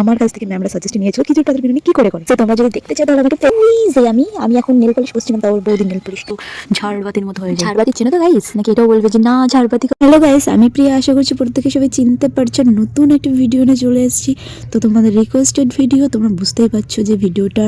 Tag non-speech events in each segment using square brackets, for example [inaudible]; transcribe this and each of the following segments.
আমার কাছ থেকে ম্যামরা সাজেস্ট নিয়েছিল। কিছু তাদের বিরিয়ানি কি করে করে? তো তোমরা যদি দেখতে চাও তাহলে আমাকে প্লিজ আমি আমি এখন নেল পলিশ বসছিলাম তাও বৌদিন নেল পলিশ। তো ঝাড়বাতির মতো হয়ে যায়। ঝাড়বাতি চেনো তো গাইস নাকি এটাও বলবে যে না ঝাড়বাতি হ্যালো গাইস আমি প্রিয়া আশা করছি প্রত্যেকে সবাই চিনতে পারছ। নতুন একটা ভিডিও নিয়ে চলে এসেছি। তো তোমাদের রিকোয়েস্টেড ভিডিও তোমরা বুঝতেই পারছ যে ভিডিওটা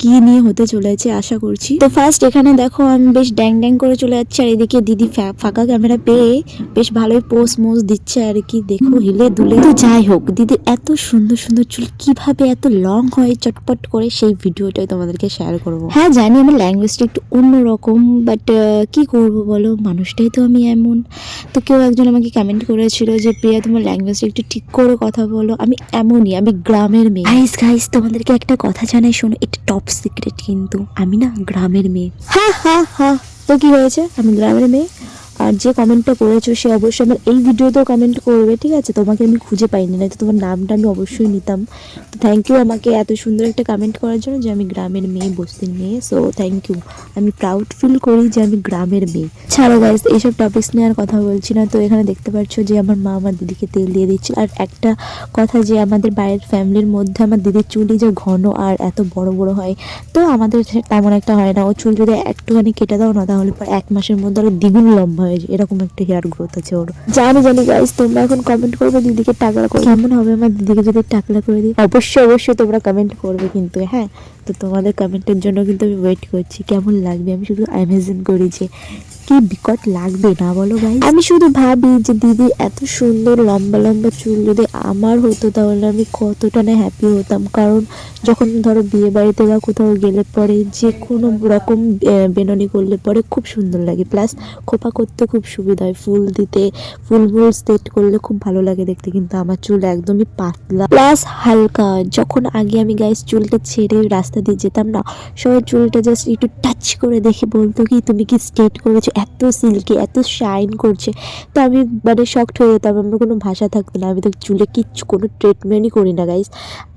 কি নিয়ে হতে চলেছে আশা করছি। তো ফার্স্ট এখানে দেখো আমি বেশ ড্যাং ড্যাং করে চলে যাচ্ছি আর এদিকে দিদি ফাঁকা ক্যামেরা পেয়ে বেশ ভালোই পোস্ট মোজ দিচ্ছে আর কি দেখো হিলে দুলে। তো যাই হোক দিদি এত সুন্দর সুন্দর চুল কীভাবে এত লং হয় চটপট করে সেই ভিডিওটাই তোমাদেরকে শেয়ার করব। হ্যাঁ জানি আমার ল্যাঙ্গুয়েজটা একটু অন্যরকম বাট কি করব বলো? মানুষটাই তো আমি এমন। তো কেউ একজন আমাকে কমেন্ট করেছিল যে প্রিয়া তোমার ল্যাঙ্গুয়েজটা একটু ঠিক করে কথা বলো। আমি এমনই আমি গ্রামের মেয়ে। গাইস গাইস তোমাদেরকে একটা কথা জানাই শোনো এটা টপ সিক্রেট কিন্তু। আমি না গ্রামের মেয়ে। হা হা হা। তো কি হয়েছে? আমি গ্রামের মেয়ে? আর যে কমেন্টটা করেছ সে অবশ্যই আমার এই ভিডিওতেও কমেন্ট করবে, ঠিক আছে? তোমাকে আমি খুঁজে পাইনি না তো তোমার নামটা আমি অবশ্যই নিতাম। তো থ্যাংক ইউ আমাকে এত সুন্দর একটা কমেন্ট করার জন্য যে আমি গ্রামের মেয়ে বস্তির মেয়ে সো থ্যাংক ইউ আমি প্রাউড ফিল করি যে আমি গ্রামের মেয়ে। ছাড়ো গাইস এইসব টপিকস নিয়ে আর কথা বলছি না। তো এখানে দেখতে পাচ্ছ যে আমার মা আমার দিদিকে তেল দিয়ে দিচ্ছে। আর একটা কথা যে আমাদের বাইরের ফ্যামিলির মধ্যে আমার দিদির চুলই যে ঘন আর এত বড় বড় হয়, তো আমাদের তেমন একটা হয় না। ও চুল যদি একটুখানি কেটে দাও না, তাহলে পর এক মাসের মধ্যে আরও দ্বিগুণ লম্বা হয়ে এরকম একটা হেয়ার গ্রোথ আছে ওর। জানি জানি গাইস তোমরা এখন কমেন্ট করবে দিদিকে টাকলা করে কেমন হবে? আমার দিদিকে যদি টাকলা করে দিই। অবশ্যই অবশ্যই তোমরা কমেন্ট করবে কিন্তু হ্যাঁ? তো তোমাদের কমেন্টের জন্য কিন্তু আমি ওয়েট করছি কেমন লাগবে? আমি শুধু অ্যামাজন করেছি। কি বিকট লাগবে না বলো ভাই আমি শুধু ভাবি যে দিদি এত সুন্দর লম্বা লম্বা চুল যদি আমার হতো তাহলে আমি কতটা না হ্যাপি হতাম। কারণ যখন ধরো বিয়ে বাড়িতে বা কোথাও গেলে পরে যে কোনো রকম বেননি করলে পরে খুব সুন্দর লাগে। প্লাস খোপা করতে খুব সুবিধা হয়। ফুল দিতে, ফুল ফুল সেট করলে খুব ভালো লাগে দেখতে। কিন্তু আমার চুল একদমই পাতলা। প্লাস হালকা। যখন আগে আমি গাইস চুলটা ছেড়ে রাস্তা দিয়ে যেতাম না, সবাই চুলটা জাস্ট একটু টাচ করে দেখে বলতো কি, তুমি কি স্ট্রেট করেছ? এত সিল্কি এত শাইন করছে। তো আমি মানে শক্ট হয়ে যেতাম, আমার কোনো ভাষা থাকতো না। আমি তো চুলে কিচ্ছু, কোনো ট্রিটমেন্টই করি না গাইস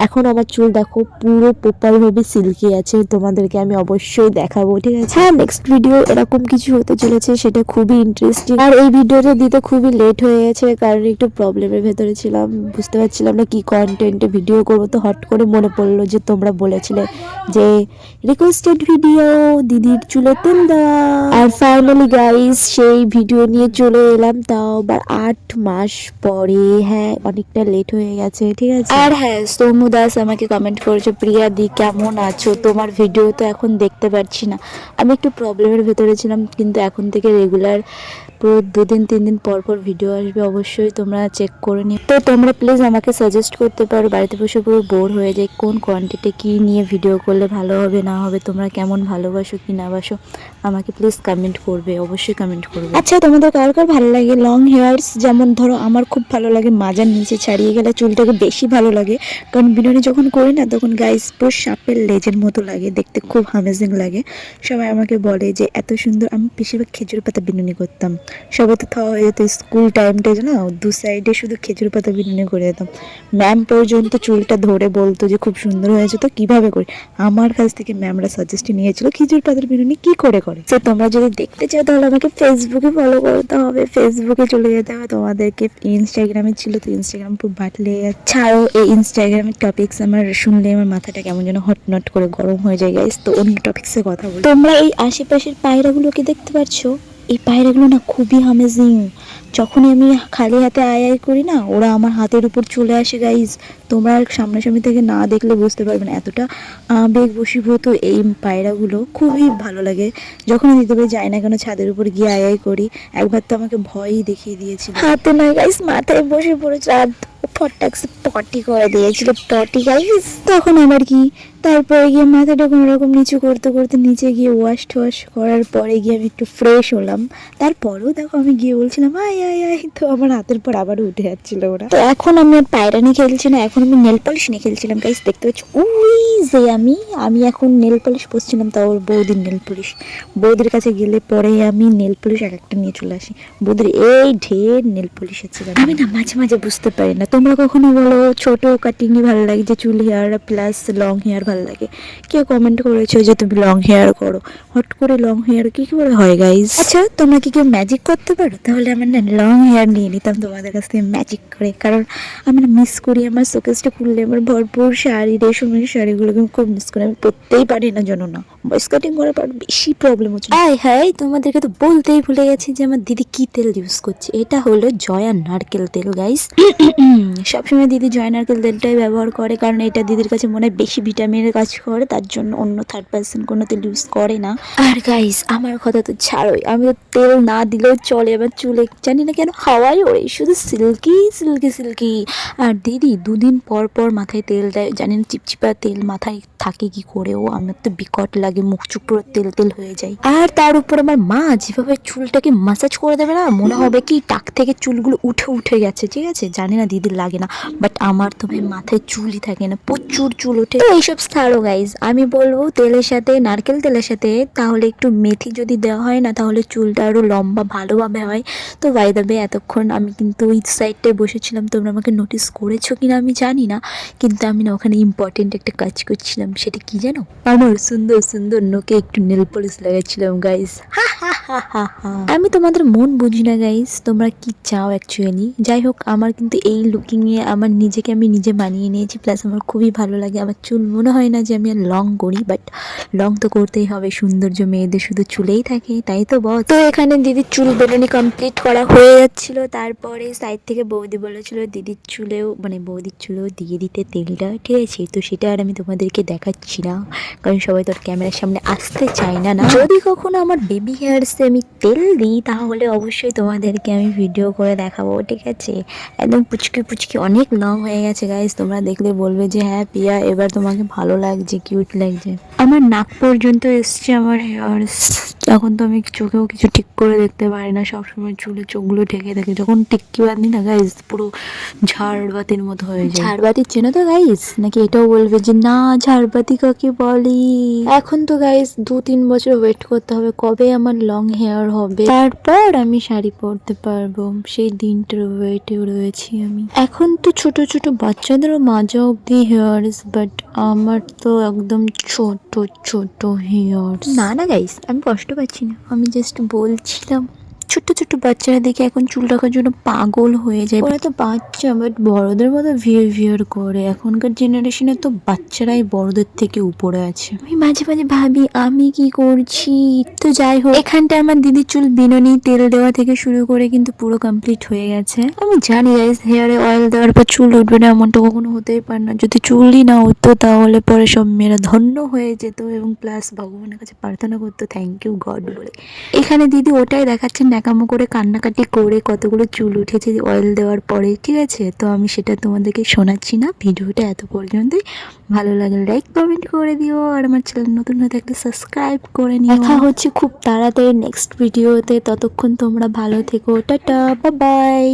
এখন আমার চুল দেখো পুরো প্রপারভাবে সিল্কি আছে, তোমাদেরকে আমি অবশ্যই দেখাবো, ঠিক আছে? হ্যাঁ নেক্সট ভিডিও এরকম কিছু হতে চলেছে, সেটা খুবই ইন্টারেস্টিং আর এই ভিডিওটা দিতে খুবই লেট হয়ে গেছে, কারণ একটু প্রবলেমের ভেতরে ছিলাম, বুঝতে পারছিলাম না কি কন্টেন্টে ভিডিও করব। তো হট করে মনে পড়ল যে, তোমরা বলেছিলে যে রিকোয়েস্টেড ভিডিও দিদির চুলে তেল দেওয়া আর ফাইনালি গাইস সেই ভিডিও নিয়ে চলে এলাম। তাও আবার আট মাস পরে। হ্যাঁ অনেকটা লেট হয়ে গেছে, ঠিক আছে? আর হ্যাঁ সৌমু দাস আমাকে কমেন্ট করেছে, প্রিয়া দি, কেমন আছো? তোমার ভিডিও তো এখন দেখতে পাচ্ছি না। আমি একটু প্রবলেমের ভেতরে ছিলাম, কিন্তু এখন থেকে রেগুলার পুরো দুদিন, তিন দিন পর পর ভিডিও আসবে, অবশ্যই তোমরা চেক করে নিও। তো তোমরা প্লিজ আমাকে সাজেস্ট করতে পারো, বাড়িতে বসে পুরো বোর হয়ে যায়, কোন কোয়ান্টিটি কী নিয়ে ভিডিও করলে ভালো হবে, না হবে, তোমরা কেমন ভালোবাসো, কি না বাসো, আমাকে প্লিজ কমেন্ট করবে অবশ্যই কমেন্ট করবে। আচ্ছা তোমাদের কার কার ভালো লাগে? লং হেয়ার্স যেমন ধরো আমার খুব ভালো লাগে মাজার নিচে ছাড়িয়ে গেলে চুলটাকে বেশি ভালো লাগে। কারণ বিরিয়ানি যখন করি না, তখন গাইস পুরো সাপের লেজের মতো লাগে, দেখতে খুব অ্যামেজিং লাগে। সবাই আমাকে বলে যে, এত সুন্দর, আমি বেশিরভাগ খেজুর পাতা বিনুনি করতাম। সবাই তো খাওয়া হয়ে যেত স্কুল টাইমটা না, দু সাইডে শুধু খেজুর পাতা বিনুনি করে দিতাম ম্যাম পর্যন্ত চুলটা ধরে বলতো যে, খুব সুন্দর হয়েছে তো, কীভাবে করি? আমার কাছ থেকে ম্যামরা সাজেস্ট নিয়েছিল, খেজুর পাতার বিনুনি কি করে করে? তো তোমরা যদি দেখতে চাও তাহলে আমাকে ফেসবুকে ফলো করতে হবে। ফেসবুকে চলে যেতে হবে। তোমাদেরকে ইনস্টাগ্রামে ছিল, তো ইনস্টাগ্রাম খুব বাটলে। ছাড়ো, এই ইনস্টাগ্রামের টপিক্স আমার শুনলে আমার মাথাটা কেমন যেন হটনট করে গরম হয়ে যায় গাইস তো অন্য টপিক্সে কথা বলি। তোমরা এই আশেপাশের পায়রাগুলোকে দেখতে পাচ্ছ এই পায়রাগুলো না খুবই আমেজিং যখনই আমি খালি হাতে আয় আয় করি না, ওরা আমার হাতের উপর চলে আসে গাইজ তোমরা আর সামনাসামনি থেকে না দেখলে বুঝতে পারবে না, এতটা আবেগ বশীভূত এই পায়রাগুলো। খুবই ভালো লাগে। যখন পারি যাই না কেন, ছাদের উপর গিয়ে আয় আয় করি, একবার তো আমাকে ভয়ই দেখিয়ে দিয়েছিল। হাতে নয় গাইস মাথায় বসে পড়েছে আর পটি করে দিয়েছিল, পটি গাইস তখন আমার কি? তারপরে গিয়ে মাথাটা নিচু করতে করতে নিচে গিয়ে ওয়াশ টোয়াশ করার পরে গিয়ে আমি একটু ফ্রেশ হলাম। তারপরেও দেখো আমি গিয়ে বলছিলাম, আয় আয় আয়। তো আমার হাতের পর আবার উঠে যাচ্ছিল ওরা। তো এখন আমি আর পায়রা নিয়ে খেলছি না, এখন আমি নেল পলিশ নিয়ে খেলছিলাম গাইস দেখতে পাচ্ছি, উই যে আমি আমি এখন নেল পলিশ পরছিলাম তাও ওর বৌদির নেল পলিশ বৌদির কাছে গেলে পরে আমি নেল পলিশ এক একটা নিয়ে চলে আসি। বৌদির এই ঢের নেল পলিশ আছে আমি না মাঝে মাঝে বুঝতে পারি না তোমরা কখনো বলো ছোট কাটিংই ভালো লাগে যে চুল হেয়ার প্লাস লং হেয়ার ভালো লাগে? কেউ কমেন্ট করেছ যে তুমি লং হেয়ার করো। হট করে লং হেয়ার কী কী করে হয় গাইজ আচ্ছা তোমরা কি কেউ ম্যাজিক করতে পারো? তাহলে আমার না লং হেয়ার নিয়ে নিতাম তোমাদের কাছ থেকে ম্যাজিক করে কারণ আমি মিস করি আমার শোকেসটা খুললে আমার ভরপুর শাড়ি রেশমের শাড়িগুলোকে আমি খুব মিস করি আমি পরতেই পারি না জানো না। ভয়েস কাটিং করার পর বেশি প্রবলেম হচ্ছে। আয় হ্যাঁ তোমাদেরকে তো বলতেই ভুলে গেছি যে আমার দিদি কি তেল ইউজ করছে? এটা হলো জয়া নারকেল তেল গাইস [clears throat] সবসময় দিদি জয়া নারকেল তেলটাই ব্যবহার করে, কারণ এটা দিদির কাছে মনে হয় বেশি ভিটামিনের কাজ করে, তার জন্য অন্য থার্ড পার্সন কোনো তেল ইউজ করে না। আর গাইস আমার কথা তো ছাড়োই, আমি তো তেল না দিলেও চলে আমার চুলে জানি না কেন হাওয়াই ওড়ে, শুধু সিল্কি সিল্কি সিল্কি আর দিদি, দুদিন পর পর মাথায় তেল দেয় জানি না চিপচিপা তেল মাথায় থাকে কি করেও আমার তো বিকট লাগে, মুখ চুপ পুরো তেল তেল হয়ে যায়। আর তার উপর আমার মা যেভাবে চুলটাকে মাসাজ করে দেবে না, মনে হবে কি টাক থেকে চুলগুলো উঠে উঠে গেছে, ঠিক আছে? জানি না দিদির লাগে না বাট আমার তো ভাই মাথায় চুলই থাকে না প্রচুর চুল ওঠে। তো এইসব ছাড়ো গাইজ আমি বলব তেলের সাথে নারকেল তেলের সাথে তাহলে একটু মেথি যদি দেওয়া হয় না তাহলে চুলটা আরও লম্বা ভালোভাবে হয়। তো বাই দাবে এতক্ষণ আমি কিন্তু ওই সাইডটায় বসেছিলাম তোমরা আমাকে নোটিস করেছ কিনা আমি জানি না কিন্তু আমি না ওখানে ইম্পর্টেন্ট একটা কাজ করছিলাম সেটা কি জানো? আমার সুন্দর সুন্দর নোকে একটু নেল পলিশ লাগাচ্ছিলাম গাইস আমি তোমাদের মন বুঝি না গাইস তোমরা কি চাও অ্যাকচুয়ালি যাই হোক আমার কিন্তু এই লুকিংয়ে আমার নিজেকে আমি নিজে বানিয়ে নিয়েছি প্লাস আমার খুবই ভালো লাগে। আমার চুল মনে হয় না যে আমি আর লং করি বাট লং তো করতেই হবে। সৌন্দর্য মেয়েদের শুধু চুলেই থাকে তাই তো বল তো এখানে দিদির চুল বেরোনি কমপ্লিট করা হয়ে যাচ্ছিল। তারপরে সাইড থেকে বৌদি বলেছিল দিদির চুলেও মানে বৌদির চুলেও দিয়ে দিতে তেলটা। ঠিক আছে তো সেটা আর আমি তোমাদেরকে দেখাচ্ছি না কারণ সবাই তোর ক্যামেরার সামনে আসতে চায় না না? যদি কখনো আমার বেবি হেয়ারসে আমি তেল দিই তাহলে অবশ্যই তোমাদেরকে আমি ভিডিও করে দেখাবো ঠিক আছে? একদম পুচকি পুচকি অনেক লং হয়ে গেছে গাইজ তোমরা দেখলে বলবে যে হ্যাঁ পিয়া এবার তোমাকে ভালো লাগছে কিউট লাগছে। আমার নাক পর্যন্ত এসছে আমার হেয়ার্স এখন তো আমি চোখেও কিছু ঠিক করে দেখতে পারি না। সবসময় চুলে চোখগুলো ঢেকে থাকে। যখন টিক্কি বাঁধি না গাইজ পুরো ঝাড়বাতির মতো হয়ে যায়। ঝাড়বাতি চেনো তো গাইজ নাকি এটাও বলবে যে না ঝাড়বাতি কাকে বলি? এখন তো গাইজ দু তিন বছর ওয়েট করতে হবে কবে আমার লং হেয়ার হবে? তারপর আমি শাড়ি পরতে পারব। সেই দিনটার ওয়েটে রয়েছি আমি। এখন তো ছোট ছোট বাচ্চাদেরও মাজা অব্দি হেয়ার্স বাট আমার তো একদম ছোট ছোট হেয়ার্স না না গাইস আমি কষ্ট পাচ্ছি না। আমি জাস্ট বলছিলাম। ছোট্ট ছোট্ট বাচ্চারা দেখে এখন চুল রাখার জন্য পাগল হয়ে যায়। ওরা তো বাচ্চা বাট বড়দের মতো ভিয়ার ভিয়ার করে। এখনকার জেনারেশনে তো বাচ্চারাই বড়দের থেকে উপরে আছে। আমি মাঝে মাঝে ভাবি, আমি কি করছি? তো যাই হোক, এখানটা আমার দিদির চুল বিনুনি তেল দেওয়া থেকে শুরু করে কিন্তু পুরো কমপ্লিট হয়ে গেছে। আমি জানি গাইস হেয়ারে অয়েল দেওয়ার পর চুল উঠবে না, এমনটা কখনো হতেই পারে না। যদি চুলই না উঠতো, তাহলে পরে সব মেয়েরা ধন্য হয়ে যেত এবং প্লাস ভগবানের কাছে প্রার্থনা করতো থ্যাংক ইউ গড বলে। এখানে দিদি ওটাই দেখাচ্ছে ন্যাকামো করে কান্নাকাটি করে কতগুলো চুল উঠেছে অয়েল দেওয়ার পরে, ঠিক আছে? তো আমি সেটা তোমাদেরকে শোনাচ্ছি না। ভিডিওটা এত পর্যন্তই। ভালো লাগলে লাইক কমেন্ট করে দিও। আর আমার চ্যানেল নতুন হয়ে থাকলে সাবস্ক্রাইব করে নিও। দেখা হচ্ছে খুব তাড়াতাড়ি নেক্সট ভিডিওতে ততক্ষণ তোমরা ভালো থেকো। Tata bye